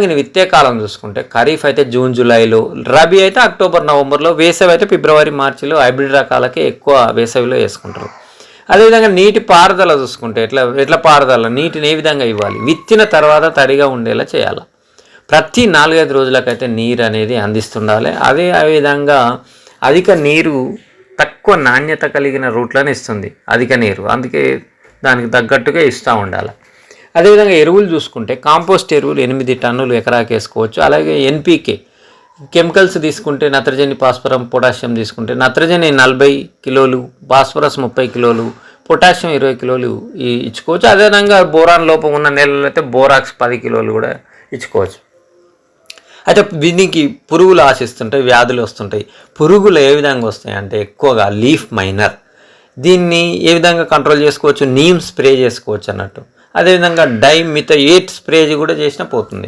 దీని విత్తే కాలం చూసుకుంటే ఖరీఫ్ అయితే జూన్ జూలైలో రబీ అయితే అక్టోబర్ నవంబర్లో వేసవి అయితే ఫిబ్రవరి మార్చిలో హైబ్రిడ్ రకాలకి ఎక్కువ వేసవిలో వేసుకుంటారు. అదేవిధంగా నీటి పారుదల చూసుకుంటే ఎట్లా ఎట్లా పారుదల నీటిని ఏ విధంగా ఇవ్వాలి? విత్తిన తర్వాత తడిగా ఉండేలా చేయాలి? ప్రతి నాలుగైదు రోజులకైతే నీరు అనేది అందిస్తుండాలి. అదే ఆ విధంగా అధిక నీరు తక్కువ నాణ్యత కలిగిన రూట్లను ఇస్తుంది అధిక నీరు. అందుకే దానికి తగ్గట్టుగా ఇస్తూ ఉండాలి. అదేవిధంగా ఎరువులు చూసుకుంటే కాంపోస్ట్ ఎరువులు ఎనిమిది టన్నులు ఎకరాకి వేసుకోవచ్చు. అలాగే ఎన్పీకే కెమికల్స్ తీసుకుంటే నత్రజని పాస్పరం పొటాషియం తీసుకుంటే నత్రజని నలభై కిలోలు భాస్వరస్ ముప్పై కిలోలు పొటాషియం ఇరవై కిలోలు ఇచ్చుకోవచ్చు. అదేవిధంగా బోరాన్ లోపం ఉన్న నెలలు అయితే బోరాక్స్ పది కిలోలు కూడా ఇచ్చుకోవచ్చు. అయితే దీనికి పురుగులు ఆశిస్తుంటాయి వ్యాధులు వస్తుంటాయి. పురుగులు ఏ విధంగా వస్తాయి అంటే ఎక్కువగా లీఫ్ మైనర్. దీన్ని ఏ విధంగా కంట్రోల్ చేసుకోవచ్చు? నీమ్ స్ప్రే చేసుకోవచ్చు అన్నట్టు. అదేవిధంగా డై మిత స్ప్రే కూడా చేసినా పోతుంది.